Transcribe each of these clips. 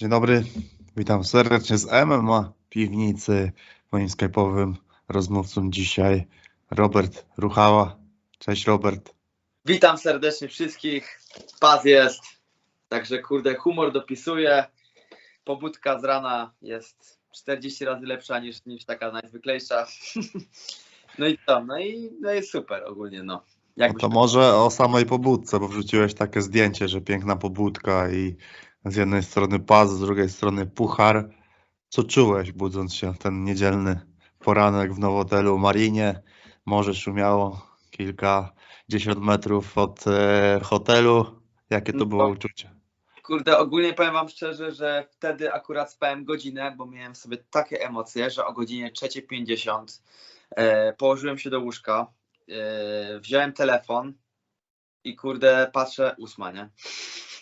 Dzień dobry, witam serdecznie z MMA Piwnicy. Moim skype'owym rozmówcą dzisiaj Robert Ruchała. Cześć Robert. Witam serdecznie wszystkich. Paz jest. Także kurde, humor dopisuje. Pobudka z rana jest 40 razy lepsza niż, niż taka najzwyklejsza. No i co? No i, no i super ogólnie, no. No to może o samej pobudce, bo wrzuciłeś takie zdjęcie, że piękna pobudka i z jednej strony pas, z drugiej strony puchar. Co czułeś budząc się ten niedzielny poranek w Nowotelu Marinie? Morze szumiało kilkadziesiąt metrów od e, hotelu. Jakie to No było uczucie? Kurde, ogólnie powiem Wam szczerze, że wtedy akurat spałem godzinę, bo miałem sobie takie emocje, że o godzinie 3.50 e, położyłem się do łóżka, e, wziąłem telefon i kurde, patrzę, ósma, nie?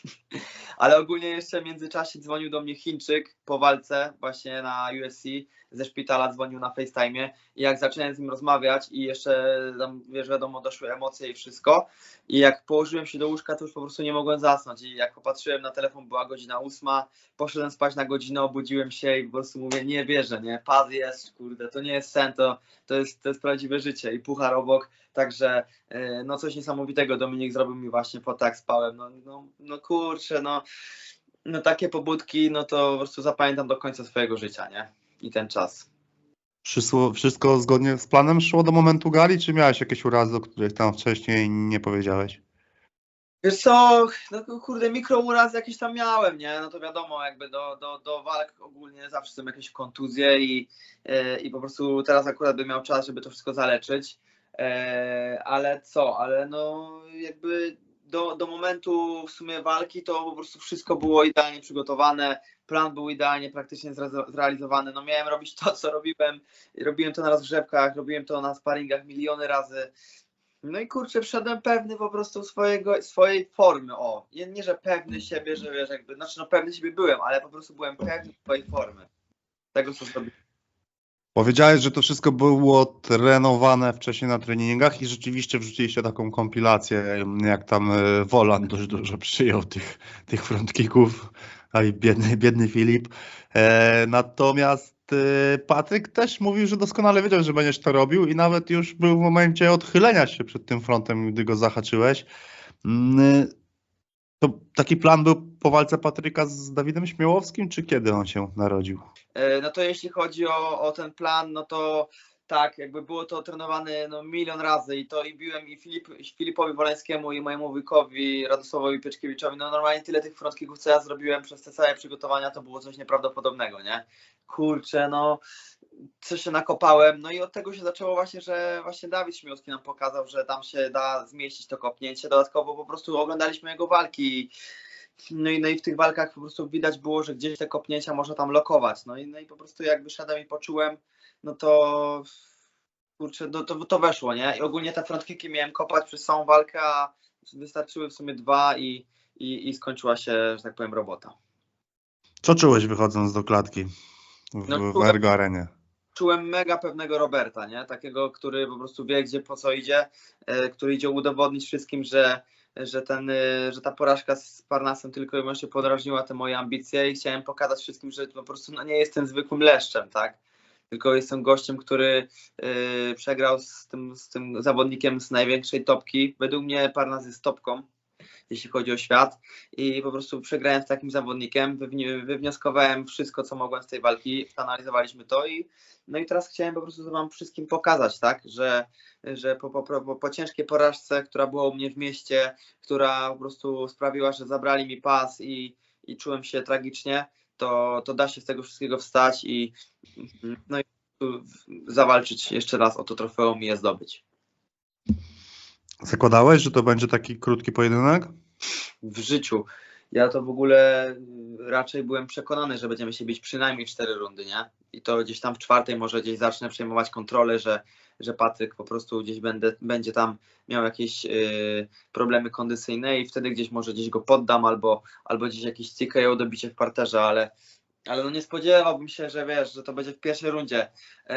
Ale ogólnie jeszcze w międzyczasie dzwonił do mnie Chińczyk po walce właśnie na USC, ze szpitala dzwonił na FaceTime i jak zacząłem z nim rozmawiać i jeszcze tam, wiesz, wiadomo, doszły emocje i wszystko i jak położyłem się do łóżka, to już po prostu nie mogłem zasnąć. I jak popatrzyłem na telefon, była godzina ósma, poszedłem spać na godzinę, obudziłem się i po prostu mówię, nie wierzę, nie, paz jest, kurde, to nie jest sen, to, to, jest, to jest prawdziwe życie. I puchar obok, także e, no coś niesamowitego Dominik zrobił mi właśnie po tak spałem, no, no, no kurczę, no, no takie pobudki, no to po prostu zapamiętam do końca swojego życia, nie, i ten czas. Wszystko, wszystko zgodnie z planem szło do momentu gali, czy miałeś jakieś urazy, o których tam wcześniej nie powiedziałeś? Wiesz co, no kurde, mikrouraz jakieś tam miałem, nie? No to wiadomo, jakby do, do, do walk ogólnie zawsze są jakieś kontuzje i, e, i po prostu teraz akurat bym miał czas, żeby to wszystko zaleczyć. E, ale co, ale no jakby do, do momentu w sumie walki to po prostu wszystko było idealnie przygotowane, plan był idealnie praktycznie zre- zrealizowany. No miałem robić to, co robiłem, robiłem to na rozgrzewkach, robiłem to na sparingach miliony razy. No i kurczę, wszedłem pewny po prostu swojego, swojej formy. O, nie, nie, że pewny siebie, że wiesz, jakby, znaczy no pewny siebie byłem, ale po prostu byłem pewny swojej formy. Tego, co zrobiłem. Powiedziałeś, że to wszystko było trenowane wcześniej na treningach i rzeczywiście wrzuciliście taką kompilację, jak tam e, Wolan dość dużo przyjął tych, tych frontkicków, a i biedny, biedny Filip. E, natomiast e, Patryk też mówił, że doskonale wiedział, że będziesz to robił i nawet już był w momencie odchylenia się przed tym frontem, gdy go zahaczyłeś. To taki plan był po walce Patryka z Dawidem Śmiałowskim, czy kiedy on się narodził? E, No to jeśli chodzi o, o ten plan, no to tak, jakby było to trenowane no, milion razy i to i biłem i Filip, Filipowi Woleńskiemu i mojemu wujkowi Radosławowi Pieczkiewiczowi, no normalnie tyle tych frontkików, co ja zrobiłem przez te całe przygotowania, to było coś nieprawdopodobnego, nie? Kurczę, no co się nakopałem, no i od tego się zaczęło właśnie, że właśnie Dawid Śmiałowski nam pokazał, że tam się da zmieścić to kopnięcie, dodatkowo po prostu oglądaliśmy jego walki no i, no i w tych walkach po prostu widać było, że gdzieś te kopnięcia można tam lokować. No i, no i po prostu jak wyszedłem i poczułem, no to kurczę, no to, to weszło, nie? I ogólnie te frontkiki miałem kopać przez całą walkę, a wystarczyły w sumie dwa i, i, i skończyła się, że tak powiem, robota. Co czułeś wychodząc do klatki w, No, w Ergo Arenie? Czułem mega pewnego Roberta, nie? Takiego, który po prostu wie, gdzie po co idzie, e, który idzie udowodnić wszystkim, że, że, ten, e, że ta porażka z Parnasem tylko i wyłącznie podrażniła te moje ambicje i chciałem pokazać wszystkim, że po prostu no, nie jestem zwykłym leszczem, tak? Tylko jestem gościem, który e, przegrał z tym, z tym zawodnikiem z największej topki. Według mnie Parnas jest topką, jeśli chodzi o świat i po prostu przegrałem z takim zawodnikiem, wywni- wywnioskowałem wszystko, co mogłem z tej walki, analizowaliśmy to i no i teraz chciałem po prostu wam wszystkim pokazać, tak, że, że po, po, po, po ciężkiej porażce, która była u mnie w mieście, która po prostu sprawiła, że zabrali mi pas i, i czułem się tragicznie, to, to da się z tego wszystkiego wstać i no i zawalczyć jeszcze raz o to trofeum i je zdobyć. Zakładałeś, że to będzie taki krótki pojedynek? w życiu. Ja to w ogóle y, raczej byłem przekonany, że będziemy się bić przynajmniej cztery rundy, nie? I to gdzieś tam w czwartej może gdzieś zacznę przejmować kontrolę, że, że Patryk po prostu gdzieś będę, będzie tam miał jakieś y, problemy kondycyjne i wtedy gdzieś może gdzieś go poddam albo, albo gdzieś jakiś TKO dobicie w parterze, ale, ale no nie spodziewałbym się, że wiesz, że to będzie w pierwszej rundzie. Yy,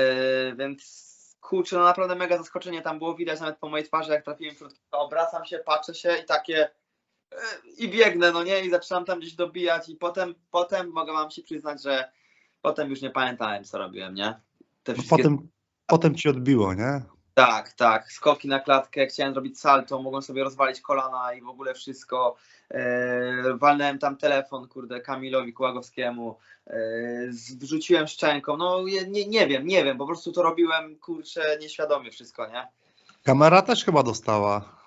więc kurczę, no naprawdę mega zaskoczenie tam było widać nawet po mojej twarzy, jak trafiłem w środku. Obracam się, patrzę się i takie i biegnę, no nie, i zaczynam tam gdzieś dobijać i potem, potem mogę wam się przyznać, że potem już nie pamiętałem, co robiłem, nie? Te No wszystkie potem, potem ci odbiło, nie? Tak, tak. Skoki na klatkę, chciałem zrobić salto, mogłem sobie rozwalić kolana i w ogóle wszystko. Eee, walnąłem tam telefon, kurde, Kamilowi Kłagowskiemu, eee, wrzuciłem szczęką. No nie, nie wiem, nie wiem, po prostu to robiłem, kurczę, nieświadomie wszystko, nie? Kamera też chyba dostała.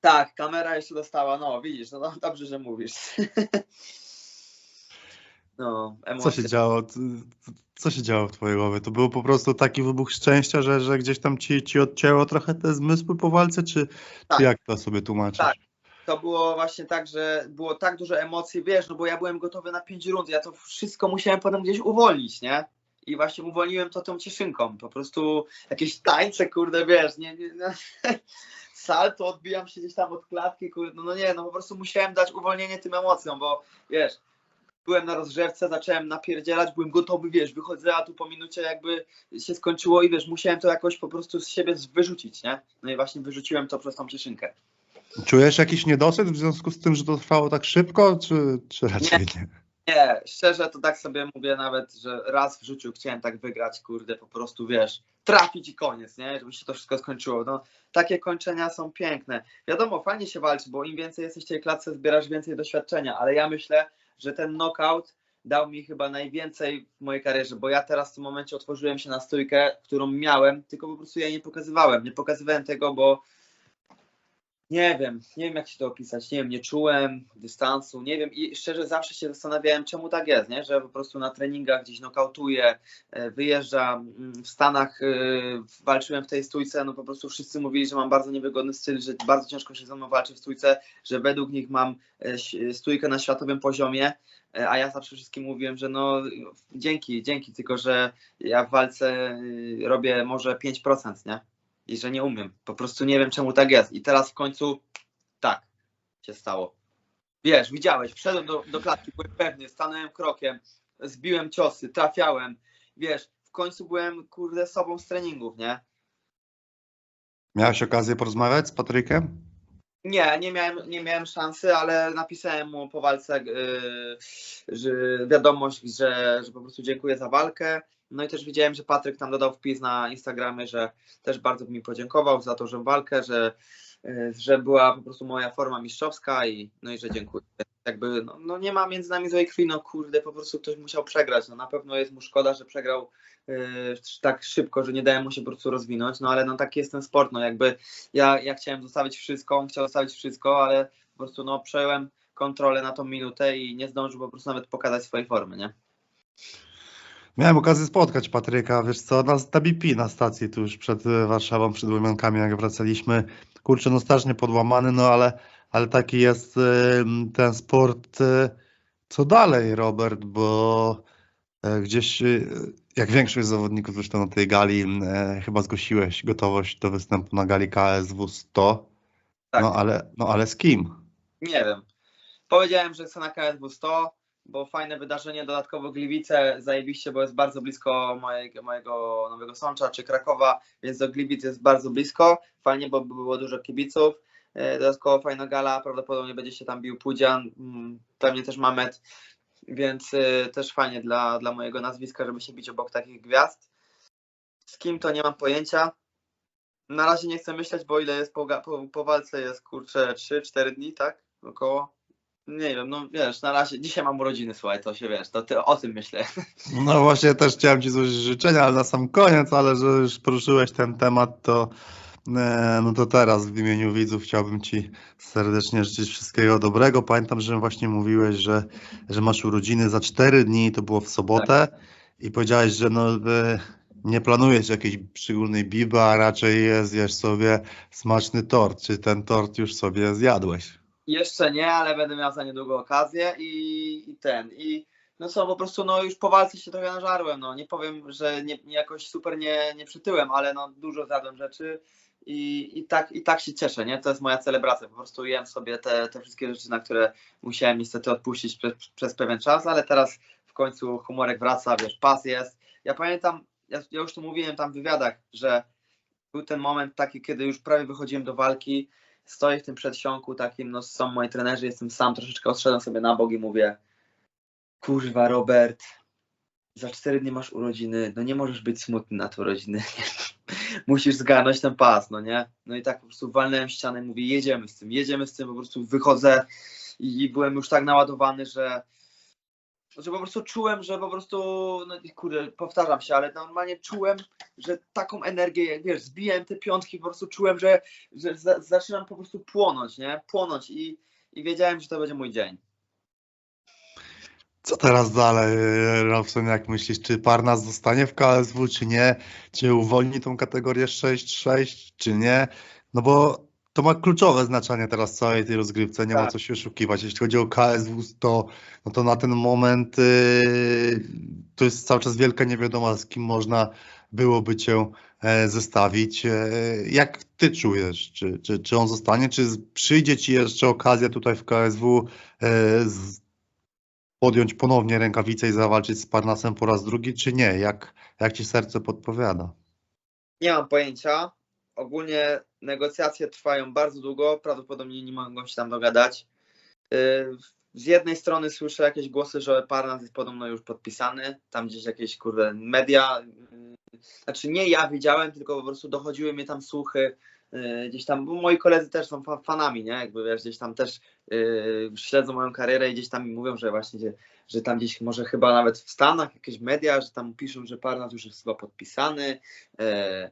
Tak, kamera jeszcze dostała, no widzisz, no dobrze, że mówisz. No, Co emocje. się działo? Co- Co się działo w twojej głowie? To był po prostu taki wybuch szczęścia, że, że gdzieś tam ci, ci odcięło trochę te zmysły po walce, czy, Tak. czy jak to sobie tłumaczysz? Tak. to było właśnie tak, że było tak dużo emocji, wiesz, no bo ja byłem gotowy na 5 rund, ja to wszystko musiałem potem gdzieś uwolnić, nie? I właśnie uwolniłem to tą cieszynką, po prostu jakieś tańce, kurde, wiesz, nie, nie no. salto, odbijam się gdzieś tam od klatki, kurde, no nie, no po prostu musiałem dać uwolnienie tym emocjom, bo wiesz, byłem na rozgrzewce, zacząłem napierdzielać, byłem gotowy, wiesz, wychodzę, a tu po minucie jakby się skończyło i wiesz, musiałem to jakoś po prostu z siebie wyrzucić, nie? No i właśnie wyrzuciłem to przez tą cieszynkę. Czujesz jakiś niedosyt w związku z tym, że to trwało tak szybko, czy, czy raczej nie? Nie, szczerze to tak sobie mówię nawet, że raz w życiu chciałem tak wygrać, kurde, po prostu wiesz, trafić i koniec, nie? Żeby się to wszystko skończyło. No, takie kończenia są piękne. Wiadomo, fajnie się walczy, bo im więcej jesteś w tej klatce, zbierasz więcej doświadczenia, ale ja myślę, że ten knockout dał mi chyba najwięcej w mojej karierze, bo ja teraz w tym momencie otworzyłem się na stójkę, którą miałem, tylko po prostu ja nie pokazywałem. Nie pokazywałem tego, bo nie wiem, nie wiem jak się to opisać, nie wiem, nie czułem dystansu, nie wiem i szczerze zawsze się zastanawiałem, czemu tak jest, nie? że po prostu na treningach gdzieś nokautuję, e, wyjeżdżam mm, w Stanach, e, walczyłem w tej stójce, no po prostu wszyscy mówili, że mam bardzo niewygodny styl, że bardzo ciężko się ze mną walczy w stójce, że według nich mam e, stójkę na światowym poziomie, e, a ja zawsze wszystkim mówiłem, że no dzięki, dzięki, tylko że ja w walce robię może 5%, nie? I że nie umiem. Po prostu nie wiem, czemu tak jest. I teraz w końcu tak się stało. Wiesz, widziałeś, wszedłem do, do klatki, byłem pewny, stanąłem krokiem, zbiłem ciosy, trafiałem. Wiesz, w końcu byłem, kurde, sobą z treningów, nie? Miałeś okazję porozmawiać z Patrykiem? Nie, nie miałem, nie miałem szansy, ale napisałem mu po walce yy, że wiadomość, że, że po prostu dziękuję za walkę. No i też widziałem, że Patryk tam dodał wpis na Instagramie, że też bardzo mi podziękował za tą że walkę, że, yy, że była po prostu moja forma mistrzowska i no i że dziękuję. Jakby no, no nie ma między nami złej krwi, no kurde, po prostu ktoś musiał przegrać. No na pewno jest mu szkoda, że przegrał yy, tak szybko, że nie dałem mu się po prostu rozwinąć, no ale no taki jest ten sport, no jakby ja, ja chciałem zostawić wszystko, on chciał zostawić wszystko, ale po prostu no przejąłem kontrolę na tą minutę i nie zdążył po prostu nawet pokazać swojej formy, nie? Miałem okazję spotkać Patryka, wiesz co, na, na BP na stacji tu już przed e, Warszawą, przed Łomiankami, jak wracaliśmy. Kurczę, no strasznie podłamany, no ale, ale taki jest e, ten sport. e, Co dalej, Robert, bo e, gdzieś, jak większość zawodników zresztą na tej gali, chyba zgłosiłeś gotowość do występu na gali KSW 100. Tak. No ale, no ale z kim? Nie wiem. Powiedziałem, że chcę na KSW 100, bo fajne wydarzenie, dodatkowo Gliwice zajebiście, bo jest bardzo blisko mojego, mojego Nowego Sącza czy Krakowa, więc do Gliwic jest bardzo blisko. Fajnie, bo było dużo kibiców. E, Dodatkowo fajna gala, prawdopodobnie będzie się tam bił Pudzian, mm, pewnie też Mamet, więc e, też fajnie dla, dla mojego nazwiska, żeby się bić obok takich gwiazd. Z kim to nie mam pojęcia. Na razie nie chcę myśleć, bo ile jest po, po, po walce jest kurczę 3-4 dni, tak? Około. Nie wiem, no wiesz, na razie dzisiaj mam urodziny, słuchaj, to się wiesz, to ty o tym myślę. No właśnie też chciałem Ci złożyć życzenia, ale na sam koniec, ale że już poruszyłeś ten temat, to e, no to teraz w imieniu widzów chciałbym Ci serdecznie życzyć wszystkiego dobrego. Pamiętam, że właśnie mówiłeś, że, że masz urodziny za 4 dni, to było w sobotę i powiedziałeś, że no e, nie planujesz jakiejś szczególnej biby, a raczej zjesz sobie smaczny tort. Czy ten tort już sobie zjadłeś? Jeszcze nie, ale będę miał za niedługo okazję i, i ten, i no co, po prostu no już po walce się trochę nażarłem, no. Nie powiem, że nie, nie jakoś super nie, nie przytyłem, ale no dużo zjadłem rzeczy i, i, tak, i tak się cieszę, nie, to jest moja celebracja, po prostu jem sobie te, te wszystkie rzeczy, na które musiałem niestety odpuścić przez, przez pewien czas, ale teraz w końcu humorek wraca, wiesz, pas jest, ja pamiętam, ja, ja już to mówiłem tam w wywiadach, że był ten moment taki, kiedy już prawie wychodziłem do walki, stoję w tym przedsionku takim, no są moi trenerzy, jestem sam, troszeczkę odszedłem sobie na bok i mówię kurwa Robert, za cztery dni masz urodziny, no nie możesz być smutny na te urodziny. Musisz zgarnąć ten pas, no nie? No i tak po prostu walnąłem ścianę mówię, jedziemy z tym, jedziemy z tym, po prostu wychodzę i, i byłem już tak naładowany, że, że po prostu czułem, że po prostu, no kurde, powtarzam się, ale normalnie czułem, że taką energię, wiesz, zbijałem te piątki, po prostu czułem, że, że za, zaczynam po prostu płonąć, nie? Płonąć i, i wiedziałem, że to będzie mój dzień. Co teraz dalej, Robson, jak myślisz, czy Parnas zostanie w KSW, czy nie? Czy uwolni tą kategorię 6-6, czy nie? No bo to ma kluczowe znaczenie teraz całej tej rozgrywce, nie ma Tak. co się oszukiwać. Jeśli chodzi o KSW 100, no to na ten moment yy, to jest cały czas wielka niewiadoma, z kim można byłoby cię e, zestawić. E, jak ty czujesz? Czy, czy, czy on zostanie, czy przyjdzie ci jeszcze okazja tutaj w KSW e, z, podjąć ponownie rękawice i zawalczyć z Parnasem po raz drugi, czy nie? Jak, jak ci serce podpowiada? Nie mam pojęcia. Ogólnie negocjacje trwają bardzo długo, prawdopodobnie nie mogą się tam dogadać. Yy, Z jednej strony słyszę jakieś głosy, że Parnas jest podobno już podpisany, tam gdzieś jakieś kurde media, yy, znaczy nie ja widziałem, tylko po prostu dochodziły mnie tam słuchy, yy, gdzieś tam, bo moi koledzy też są fa- fanami, nie, jakby wiesz, gdzieś tam też yy, śledzą moją karierę i gdzieś tam mi mówią, że właśnie, że, że tam gdzieś może chyba nawet w Stanach jakieś media, że tam piszą, że Parnas już jest chyba podpisany, yy,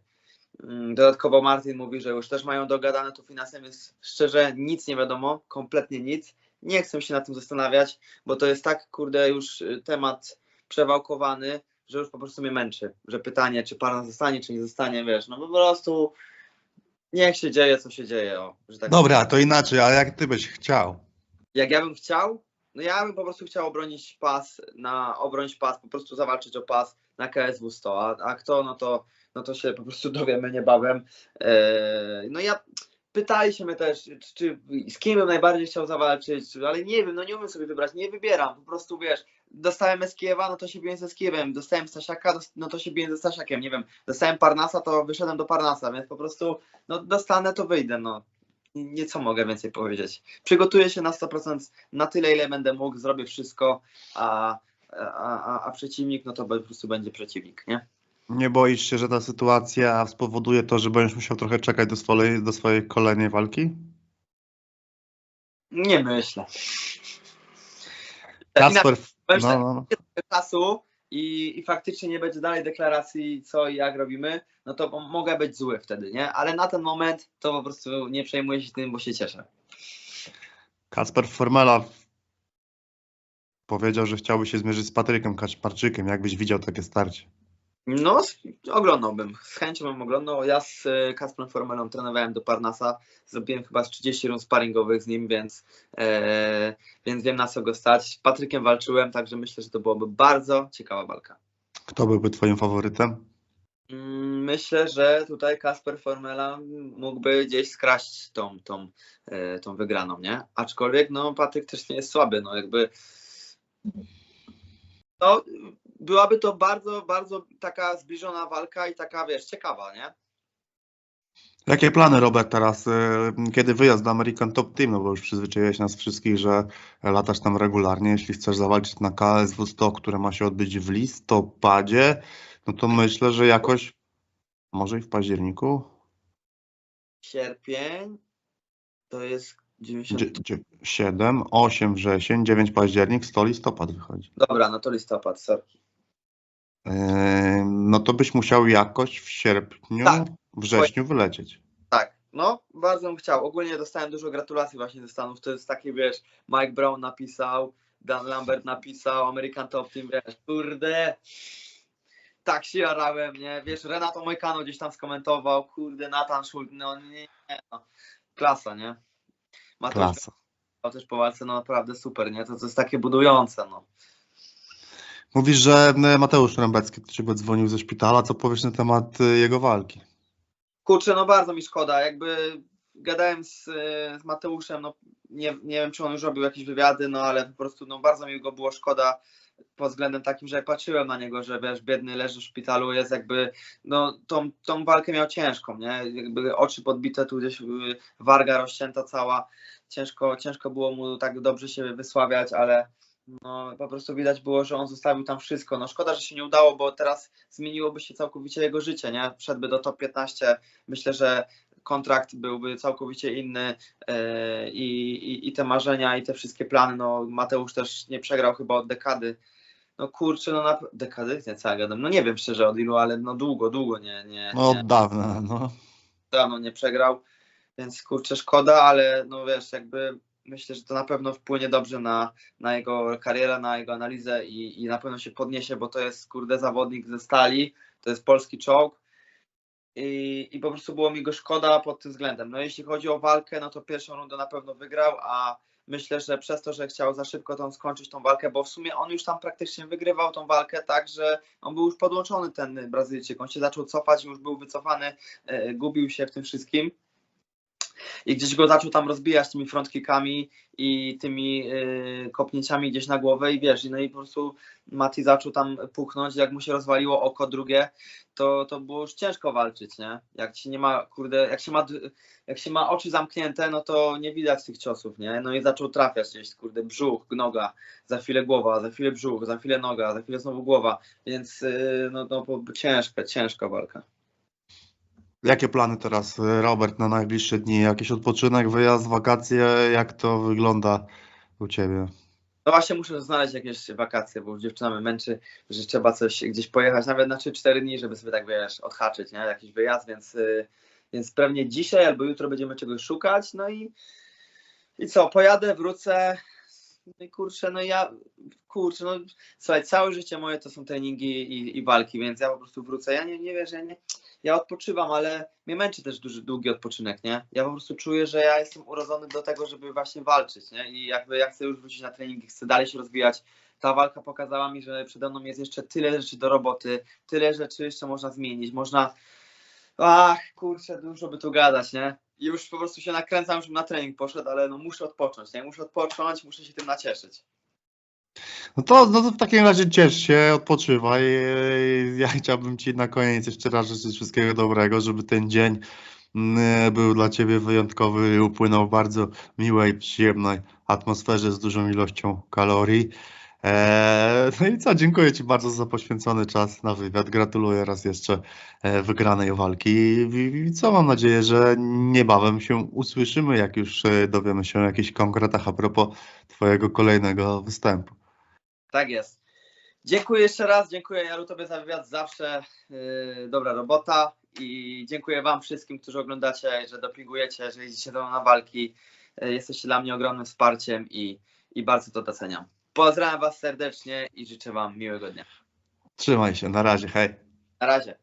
Dodatkowo Martin mówi, że już też mają dogadane, tu finansem jest szczerze nic nie wiadomo, kompletnie nic. Nie chcę się nad tym zastanawiać, bo to jest tak, kurde, już y, temat przewałkowany, że już po prostu mnie męczy. Że pytanie, czy para zostanie, czy nie zostanie, wiesz, no po prostu niech się dzieje, co się dzieje. O, że tak Dobra, to inaczej, ale jak ty byś chciał? jak ja bym chciał, no ja bym po prostu chciał obronić pas, na obronić pas, po prostu zawalczyć o pas na KSW 100, a, a kto, no to, no to się po prostu dowiemy niebawem. Eee, no ja pytali się mnie też, czy, czy z kim bym najbardziej chciał zawalczyć, ale nie wiem, no nie umiem sobie wybrać, nie wybieram, po prostu wiesz, dostałem z no to się biję ze Kijewem, dostałem Stasiaka, no to się biję ze Stasiakiem, nie wiem, dostałem Parnasa, to wyszedłem do Parnasa, więc po prostu, no dostanę, to wyjdę, no. Nie co mogę więcej powiedzieć. Przygotuję się na 100% na tyle, ile będę mógł, zrobię wszystko, a, a, a, a przeciwnik, no to po prostu będzie przeciwnik, nie? Nie boisz się, że ta sytuacja spowoduje to, że będziesz musiał trochę czekać do swojej, do swojej kolejnej walki? Nie myślę. Kasper, powiem no, no, no. czasu i, i faktycznie nie będzie dalej deklaracji, co i jak robimy, no to mogę być zły wtedy, nie? Ale na ten moment to po prostu nie przejmuję się tym, bo się cieszę. Kasper Formela powiedział, że chciałby się zmierzyć z Patrykiem Kaczmarczykiem. Jakbyś widział takie starcie? No, oglądałbym. Z chęcią bym oglądał. Ja z e, Kasprem Formelą trenowałem do Parnasa. Zrobiłem chyba z 30 rund sparingowych z nim, więc, e, więc wiem na co go stać. Z Patrykiem walczyłem, także myślę, że to byłoby bardzo ciekawa walka. Kto byłby twoim faworytem? Mm, Myślę, że tutaj Kasper Formela mógłby gdzieś skraść tą, tą, e, tą wygraną, nie? Aczkolwiek no Patryk też nie jest słaby, no jakby no, byłaby to bardzo, bardzo taka zbliżona walka i taka, wiesz, ciekawa, nie? Jakie plany, Robert, teraz? y, Kiedy wyjazd do American Top Team? No bo już przyzwyczaiłeś nas wszystkich, że latasz tam regularnie. Jeśli chcesz zawalczyć na KSW 100, które ma się odbyć w listopadzie, no to myślę, że jakoś może i w październiku? Sierpień to jest 90. 7, 8 wrzesień, 9 październik, 100 listopad wychodzi. Dobra, no to listopad, sorki. No to byś musiał jakoś w sierpniu, Tak. wrześniu wylecieć. Tak, no bardzo bym chciał. Ogólnie dostałem dużo gratulacji właśnie ze Stanów. To jest taki, wiesz, Mike Brown napisał, Dan Lambert napisał, American Top Team, wiesz, kurde. Tak się jarałem, nie? Wiesz, Renato Moicano gdzieś tam skomentował, kurde, Nathan Schultz, no nie, nie, no. Klasa, nie? Mateusz Klasa. Też po walce, no naprawdę super, nie? To, to jest takie budujące, no. Mówisz, że y, Mateusz Rębecki do ciebie dzwonił ze szpitala. Co powiesz na temat y, jego walki? Kurczę, no bardzo mi szkoda. Jakby gadałem z, e, z Mateuszem, no nie, nie wiem, czy on już robił jakieś wywiady, no ale po prostu no, bardzo mi go było szkoda. pod względem takim, że patrzyłem na niego, że wiesz, biedny leży w szpitalu, jest jakby, no tą, tą walkę miał ciężką, nie? Jakby oczy podbite, tu gdzieś y, warga rozcięta cała, ciężko, ciężko było mu tak dobrze się wysławiać, ale no, po prostu widać było, że on zostawił tam wszystko. No szkoda, że się nie udało, bo teraz zmieniłoby się całkowicie jego życie, nie? Wszedłby do top 15. Myślę, że kontrakt byłby całkowicie inny yy, i, i te marzenia i te wszystkie plany. No Mateusz też nie przegrał chyba od dekady. No kurczę, no na dekady, nie co ja gadam. No nie wiem szczerze od ilu, ale no długo, długo nie, nie, No od dawna, no. dawno nie przegrał, więc kurczę szkoda, ale no wiesz, jakby myślę, że to na pewno wpłynie dobrze na, na jego karierę, na jego analizę i, i na pewno się podniesie, bo to jest kurde zawodnik ze stali, to jest polski czołg. I, i po prostu było mi go szkoda pod tym względem. No jeśli chodzi o walkę, no to pierwszą rundę na pewno wygrał, a myślę, że przez to, że chciał za szybko tą skończyć tą walkę, bo w sumie on już tam praktycznie wygrywał tą walkę, tak, że on był już podłączony ten Brazylijczyk, on się zaczął cofać, już był wycofany, e, gubił się w tym wszystkim i gdzieś go zaczął tam rozbijać tymi frontkikami i tymi y, kopnięciami gdzieś na głowę i wiesz, no i po prostu Mati zaczął tam puchnąć, jak mu się rozwaliło oko drugie, to, to było już ciężko walczyć, nie? Jak się nie ma, kurde, jak się ma, jak się ma oczy zamknięte, no to nie widać tych ciosów, nie? No i zaczął trafiać gdzieś, kurde, brzuch, noga, za chwilę głowa, za chwilę brzuch, za chwilę noga, za chwilę znowu głowa, więc y, no, no ciężka, ciężka walka. Jakie plany teraz, y, Robert, na najbliższe dni? Jakiś odpoczynek, wyjazd, wakacje? Jak to wygląda u Ciebie? No właśnie muszę znaleźć jakieś wakacje, bo już dziewczyna mnie męczy, że trzeba coś gdzieś pojechać, nawet na 3-4 dni, żeby sobie tak, wiesz, odhaczyć, nie? Jakiś wyjazd, więc, y, więc pewnie dzisiaj albo jutro będziemy czegoś szukać, no i i co, pojadę, wrócę, kurczę, no ja, kurczę, no słuchaj, całe życie moje to są treningi i, i walki, więc ja po prostu wrócę. Ja nie, nie wiem, że ja nie, ja odpoczywam, ale mnie męczy też duży, długi odpoczynek, nie? Ja po prostu czuję, że ja jestem urodzony do tego, żeby właśnie walczyć, nie? I jakby ja chcę już wrócić na treningi, chcę dalej się rozwijać. Ta walka pokazała mi, że przede mną jest jeszcze tyle rzeczy do roboty, tyle rzeczy jeszcze można zmienić, można, ach, kurczę, dużo by tu gadać, nie? Już po prostu się nakręcam, żebym na trening poszedł, ale no muszę odpocząć, nie? Muszę odpocząć, muszę się tym nacieszyć. No to, no to w takim razie ciesz się, odpoczywaj. Ja chciałbym Ci na koniec jeszcze raz życzyć wszystkiego dobrego, żeby ten dzień mm, był dla Ciebie wyjątkowy i upłynął w bardzo miłej, przyjemnej atmosferze z dużą ilością kalorii. Eee, No i co, dziękuję Ci bardzo za poświęcony czas na wywiad. Gratuluję raz jeszcze e, wygranej walki i co, mam nadzieję, że niebawem się usłyszymy, jak już e, dowiemy się o jakichś konkretach a propos Twojego kolejnego występu. Tak jest. Dziękuję jeszcze raz, dziękuję Jaru Tobie za wywiad, zawsze yy, dobra robota i dziękuję Wam wszystkim, którzy oglądacie, że dopingujecie, że jeździcie do na walki. Jesteście dla mnie ogromnym wsparciem i, i bardzo to doceniam. Pozdrawiam Was serdecznie i życzę Wam miłego dnia. Trzymaj się, na razie, hej. Na razie.